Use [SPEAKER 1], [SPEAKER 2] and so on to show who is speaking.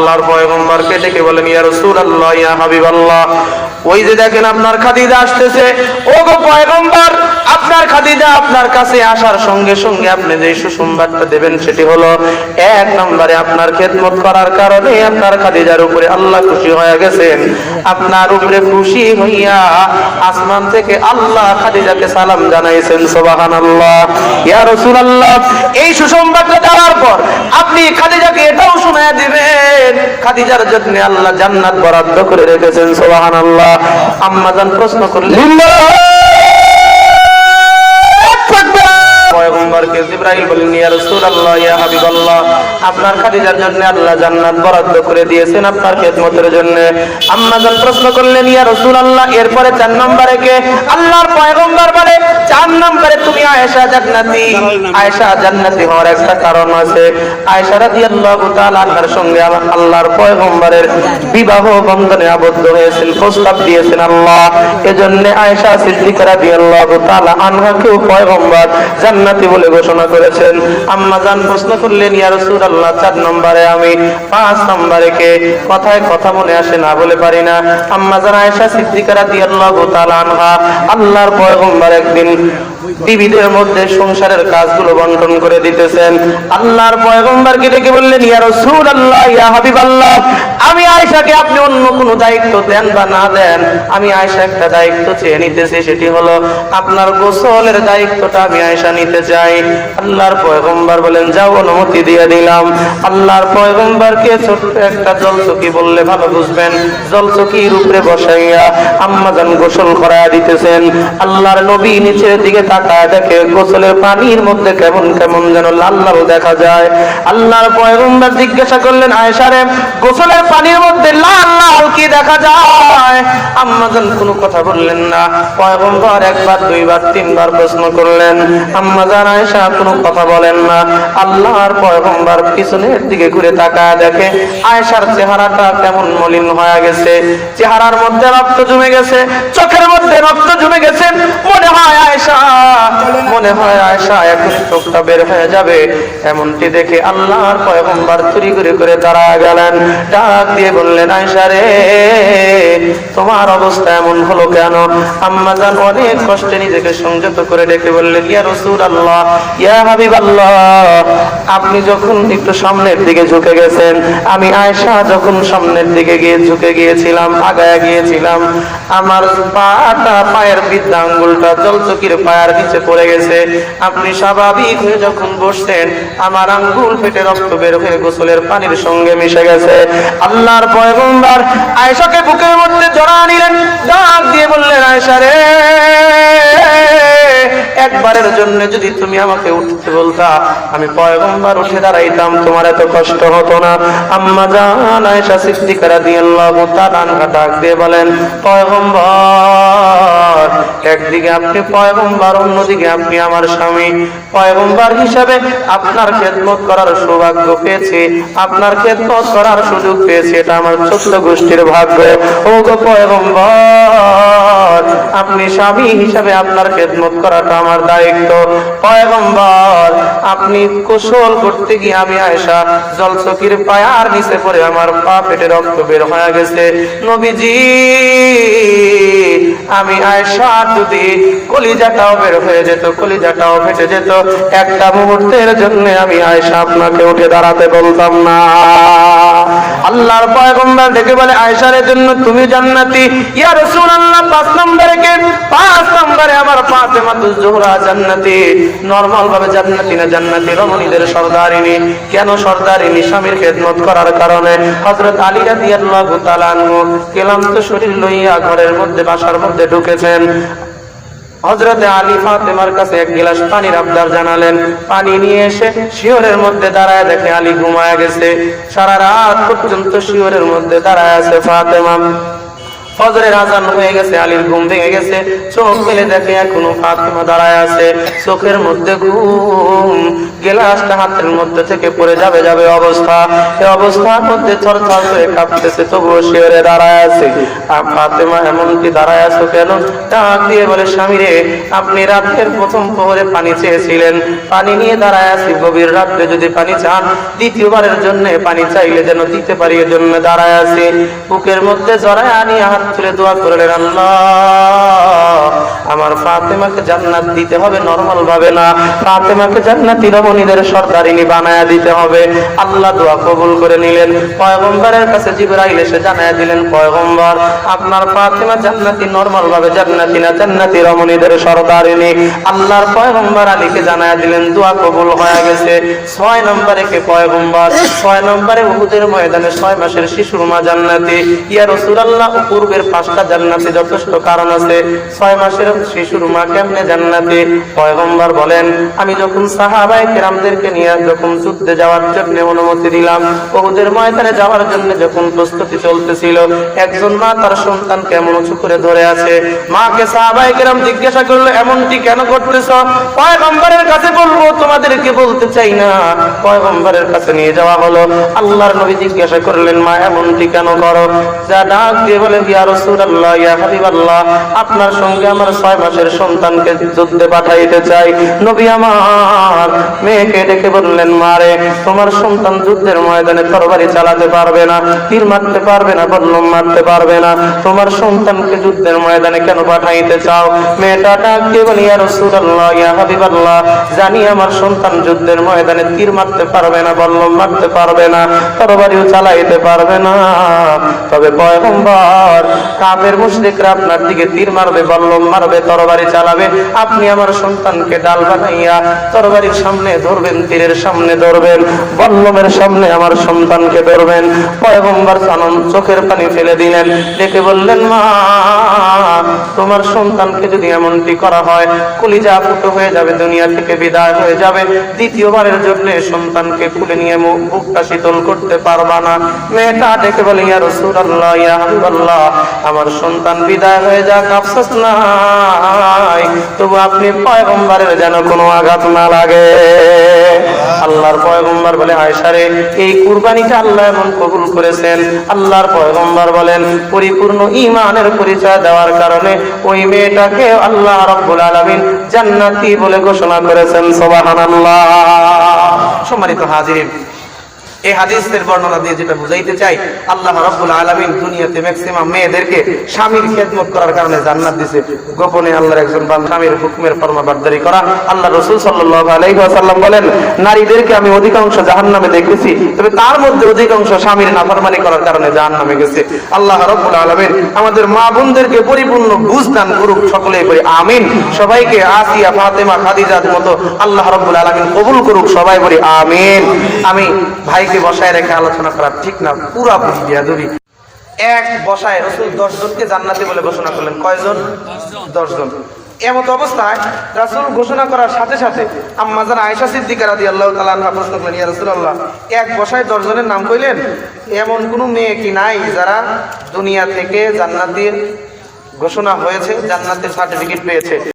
[SPEAKER 1] আল্লাহর পয়গম্বরকে ডেকে বলেন, ইয়া রাসূলুল্লাহ, ইয়া হাবিবাল্লাহ। ওই যে দেখেন আপনার খাদিজা আসতেছে। ও গো পয়গম্বর আপনার খাদিজা আপনার কাছে আসার সঙ্গে সঙ্গে আপনি যে সুসংবাদটা দেবেন সেটি হলো, এক নম্বরে আপনার খেদমত করার কারণে আপনার খাদিজার উপরে আল্লাহ খুশি হয়ে গেছেন। আপনার উপরে খুশি হইয়া আসমান থেকে আল্লাহ খাদিজাকে সালাম জানাইছেন, সুবহানাল্লাহ। ইয়া রাসূলুল্লাহ, এই সুসংবাদটা দেওয়ার পর আপনি খাদিজাকে এটাও শোনায় দিবেন, খাদিজার জন্য আল্লাহ জান্নাত বরাদ্দ করে রেখেছেন, সুবহানাল্লাহ। আম্মা জান প্রশ্ন করলেন পয়গম্বরকে জিবরাইল বলেন ইয়া রাসূলুল্লাহ, ইয়া হাবিবাল্লাহ, আপনার খাদিজার জন্য আল্লাহ জান্নাত বরাদ্দ করে দিয়েছেন আপনার খেদমতের জন্য। আম্মা জান প্রশ্ন করলেন, ইয়া রাসূলুল্লাহ, এরপরে চার নম্বরে কে? আল্লাহর পয়গম্বর বলে, চার নম্বরে তুমি আয়েশা জান্নাতি আয়েশা জান্নাতি হওয়ার একটা কারণ আছে। আয়েশা রাদিয়াল্লাহু তাআলা আনহার সঙ্গে আল্লাহর পয়গম্বরের বিবাহ বন্ধনে আবদ্ধ হয়েছেন, প্রস্তাব দিয়েছেন আল্লাহ। এজন্য আয়েশা সিদ্দিকা রাদিয়াল্লাহু তাআলা আনহাকেও পয়গম্বর, জান্নাতি বলে ঘোষণা করেছেন। আম্মা জান প্রশ্ন করলেন, ইয়া রাসূলুল্লাহ, চার নম্বরে আমি পাঁচ নম্বরে কে? কথায় কথা মনে আসে না বলে পারি না। আম্মা জান আয়েশা সিদ্দিকা রাদিয়াল্লাহু তাআলা আনহা, আল্লাহর পয়গম্বর একদিন বিবিদের মধ্যে সংসারের কাজগুলো বন্টন করে দিতেছেন। আল্লাহর পয়গম্বরকে ডেকে বললেন, ইয়া ইয়া আমি আয়েশাকে আপনি অন্য দায়িত্ব দেন বা না দেন? আমি আয়েশা একটা দায়িত্ব চেয়ে নিতেছি, সেটি হলো আপনার গোসলের দায়িত্বটা আমি আয়েশা নিতে চাই। আল্লাহর পয়গম্বর বলেন যাও, অনুমতি দিয়ে দিলাম। আল্লাহর পয়গম্বরকে ছোট্ট একটা জলচকি বললে, ভালো বুঝবেন জলচকির উপরে বসাইয়া আম্মাজান গোসল করায়া দিতেছেন। আল্লাহর নবী নিচের দিকে তাকায় দেখে গোসলের পানির মধ্যে কেমন কেমন যেন লাল লাল দেখা যায়। আল্লাহর পয়গম্বর জিজ্ঞাসা করলেন আয়েশারে গোসলের পানির মধ্যে লাল লাল কি দেখা যায়? কোনো কথা বললেন না। পয়গম্বর একবার, দুইবার, তিনবার প্রশ্ন করলেন। আয়েশা, কোনো কথা বলেন না। আল্লাহর পয়গম্বর পিছনের দিকে ঘুরে তাকায় দেখে, আয়েশার চেহারাটা কেমন মলিন হয়ে গেছে। চেহারার মধ্যে রক্ত জমে গেছে, চোখের মধ্যে রক্ত জমে গেছে মনে হয় আয়েশা এখন চোখটা বের হয়ে যাবে। এমনটি দেখে আল্লাহর পয়গম্বর চুরি করে করে দাঁড়ায় গেলেন। ডাক দিয়ে বললেন আয়েশা রে, তোমার অবস্থা এমন হলো কেন? আম্মা জান অনেক কষ্টে নিজেকে সংযত করে ডেকে বললেন, ইয়া রসুল আল্লাহ ইয়া হাবিব আল্লাহ আপনি যখন একটু সামনের দিকে ঝুঁকে গেছেন, আমি আয়েশা যখন সামনের দিকে গিয়ে ঝুঁকে গিয়েছিলাম, আগায় গিয়েছিলাম, আমার পাটা, পায়ের বৃদ্ধা আঙ্গুলটা, জলচকির পায়ের নিচে পড়ে গেছে। আপনি স্বাভাবিক হয়ে যখন বসতেন, আমার আঙ্গুল ফেটে রক্ত বের হয়ে গোসলের পানির সঙ্গে মিশে গেছে। আল্লাহর পয়গম্বর আয়েশাকে বুকের মধ্যে জড়া নিলেন, ডাক দিয়ে বললেন, আয়েশা রে। একবারের জন্য যদি তুমি আমাকে উঠতে বলতা, আমি পয়গম্বর উঠে দাঁড়াইতাম, তোমার এত কষ্ট হতো না। আম্মা জান আয়েশা সিদ্দিকা রাদিয়াল্লাহু তাআলা আনহা ডাক দিয়ে বলেন, পয়গম্বর, একদিকে আপনি পয়গম্বর, অন্যদিকে আপনি আমার স্বামী। পয়গম্বর হিসাবে আপনার খেদমত করার সৌভাগ্য পেয়েছি, আপনার খেদমত করার সুযোগ পেয়েছি, এটা আমার চোদ্দ গোষ্ঠীর ভাগ্য। ও গো পয়গম্বর, আপনি স্বামী হিসাবে আপনার খেদমত করাটা আমার দায়িত্ব। পয়গম্বর আপনি কুশল করতে গিয়ে আমি আয়সা জলচকির পায়ার নিচে পড়ে আমার পা পেটে রক্ত বের হয়ে গেছে। নবীজি, আমি আয়সা যদি কলিজাটাও বের হয়ে যেত, কলিজাটাও ফেটে যেত, একটা মুহূর্তের জন্য আমি আয়সা আপনাকে উঠে দাঁড়াতে বলতাম না। আল্লাহর পয়গম্বর ডেকে বলে আয়সারের জন্য তুমি জান্নাতি? ইয়া রাসূলুল্লাহ, পাঁচ নম্বরে কে? পাঁচ নম্বরে আমার ফাতেমা জোহরা জান্নাতি। নরমাল ভাবে জান্নাতি না জান্নাতি রমণীদের সর্দারিনী। কেন সর্দারিনী স্বামীর খেদমত করার কারণে? হযরত আলী শরীর লইয়া ঘরের মধ্যে, বাসার মধ্যে ঢুকেছেন। হজরতে আলী ফাতেমার কাছে এক গিলাস পানির আবদার জানালেন। পানি নিয়ে এসে শিওরের মধ্যে দাঁড়ায় দেখে আলী ঘুমায় গেছে। সারা রাত পর্যন্ত শিওরের মধ্যে দাঁড়ায় আছে ফাতেমা। ফজরের আজান হয়ে গেছে, আলীর ঘুম ভেঙে গেছে, চোখ মেলে দেখে এখনও ফাতিমা দাঁড়ায় আছে। চোখের মধ্যে ঘুম, গেলাসটা হাতের মধ্যে থেকে পড়ে যাবে যাবে অবস্থা। এই অবস্থার মধ্যে থর করে কাঁপতেছে, তবুও শিওরে দাঁড়ায় আছে। আর ফাতেমা এমনকি দাঁড়ায় আছো কেন? ডাক দিয়ে বলে, স্বামী রে, আপনি রাতের প্রথম প্রহরে পানি চেয়েছিলেন। পানি নিয়ে দাঁড়ায় আছি, গভীর রাত্রে যদি পানি চান, দ্বিতীয়বারের জন্য পানি চাইলে যেন দিতে পারি, এজন্য দাঁড়ায় আছি। বুকের মধ্যে জড়ায় আনি হাত তুলে দোয়া করলেন, আল্লাহ। আমার ফাতেমাকে জান্নাত দিতে হবে নরমাল ভাবে না। ফাতেমাকে জান্নাতি রমণীদের সর্দারিনী বানায়া দিতে হবে। আল্লাহ দোয়া কবুল করে নিলেন। পয়গম্বরের কাছে জিবরাইল এসে জানায়া দিলেন, পয়গম্বর, আপনার ফাতেমা জান্নাতি নরমাল ভাবে জান্নাতি না, জান্নাতি রমণীদের সর্দারিনী। আল্লাহর পয়গম্বর আলীকে জানায়া দিলেন, দোয়া কবুল হয়ে গেছে। ছয় নম্বরে কে পয়গম্বর? ছয় নম্বরে উহুদের ময়দানে ছয় মাসের শিশুর মা জান্নাতি। ইয়া রাসূলুল্লাহ পূর্বের পাঁচটা জান্নাতি যথেষ্ট কারণ আছে। ছয় মাসের শিশুর মা কেমনে জান্নাতি? পয়গম্বর বলেন, আমি যখন সাহাবায়ে কেরামদেরকে নিয়ে যখন যুদ্ধে যাওয়ার জন্য অনুমতি দিলাম উহুদের ময়দানে যাওয়ার জন্য যখন প্রস্তুতি চলতেছিল, একজন মা তার সন্তানকে এমন উঁচু করে ধরে আছে। মাকে সাহাবায়ে কেরাম জিজ্ঞাসা করল, এমনটি কেন করতেছ? পয়গম্বরের কাছে বলব, তোমাদেরকে বলতে চাই না। পয়গম্বরের কাছে নিয়ে যাওয়া হলো। আল্লাহর নবী জিজ্ঞাসা করলেন, মা, এমনটি কেন করো? যা ডাক দিয়ে বলে ইয়া আপনার সঙ্গে আমার ছয় মাসের সন্তানকে যুদ্ধে পাঠাইতে চাই। নবী আমার মেয়েকে ডেকে বললেন মারে তোমার সন্তান যুদ্ধের ময়দানে তরবারি চালাতে পারবে না, তীর মারতে পারবে না বল্লম মারতে পারবে না। তোমার সন্তানকে যুদ্ধের ময়দানে কেন পাঠাইতে চাও? মেয়েটা ডাক দিয়ে বলে, ইয়া রাসূলুল্লাহ, ইয়া হাবিবাল্লাহ, জানি আমার সন্তান যুদ্ধের ময়দানে তীর মারতে পারবে না বল্লম মারতে পারবে না, তরবারিও চালাইতে পারবে না। তবে পয়গম্বর কাফের মুশরিকরা আপনার দিকে তীর মারবে, বল্লম মারবে, তরবারি চালাবে। আপনি আমার সন্তানকে ডাল বানাইয়া তরবারির সামনে ধরবেন, তীরের সামনে ধরবেন, বল্লমের সামনে আমার সন্তানকে ধরবেন। পয়গম্বর সানম চোখের পানি ফেলে দিলেন, ডেকে বললেন, মা, তোমার সন্তানকে যদি এমনটি করা হয়, কলিজা ফুটো হয়ে যাবে, দুনিয়া থেকে বিদায় হয়ে যাবে। দ্বিতীয়বারের জন্য সন্তানকে খুলে নিয়ে মুখ বুকটা শীতল করতে পারবা না। মেয়েটা ডেকে বলে, ইয়া রাসূলুল্লাহ, ইয়া হাবিবাল্লাহ আমার সন্তান বিদায় হয়ে যাক, আফসোস নাই। তবু আপনি পয়গম্বরের যেন কোনো আঘাত না লাগে। আল্লাহর পয়গম্বর বলে আয়েশা রে এই কুরবানিটা আল্লাহ এমন কবুল করেছেন। আল্লাহর পয়গম্বর বলেন, পরিপূর্ণ ঈমানের পরিচয় দেওয়ার কারণে ওই মেয়েটাকে আল্লাহ রাব্বুল আলামিন জান্নাতি বলে ঘোষণা করেছেন, সুবহানাল্লাহ। সম্মানিত হাজিরিন এই হাদিসের বর্ণনা দিয়ে যেটা বুঝাইতে চাই, আল্লাহ রাব্বুল আলামিন দুনিয়াতে ম্যাক্সিমাম মেয়েদেরকে স্বামীর খেদমত করার কারণে জান্নাত দিয়েছে গোপনে আল্লাহর একজন স্বামীর হুকুমের ফরমাবরদারি করা। আল্লাহ রাসূল সাল্লাল্লাহু আলাইহি ওয়াসাল্লাম বলেন, নারীদেরকে আমি অধিকাংশ জাহান্নামে দেখেছি, তবে তার মধ্যে অধিকাংশ স্বামীর নাফরমানি করার কারণে জাহান্নামে গেছে। আল্লাহ রাব্বুল আলামিন আমাদের মা বোনদেরকে পরিপূর্ণ বুঝ দান করুক, সকলেই করি আমিন। সবাইকে আসিয়া ফাতেমা, খাদিজার মতো আল্লাহ রাব্বুল আলামিন কবুল করুক, সবাই বলি আমিন। আমি ভাইকে বসায় রেখে আলোচনা করা ঠিক না পুরাপুরি বিয়াদবি এক বসায় রসুল দশ জনকে জান্নাতি বলে ঘোষণা করলেন। কয়জন? দশ জন। এমত অবস্থায় রাসূল ঘোষণা করার সাথে সাথে আম্মাজান আয়েশা সিদ্দিকা রাদিয়াল্লাহু তাআলা আনহা প্রশ্ন করলেন, ইয়া এক বসায় দশ জনের নাম কইলেন? এমন কোন মেয়ে কি নাই যারা দুনিয়া থেকে জান্নাতের ঘোষণা হয়েছে, জান্নাতের সার্টিফিকেট পেয়েছে?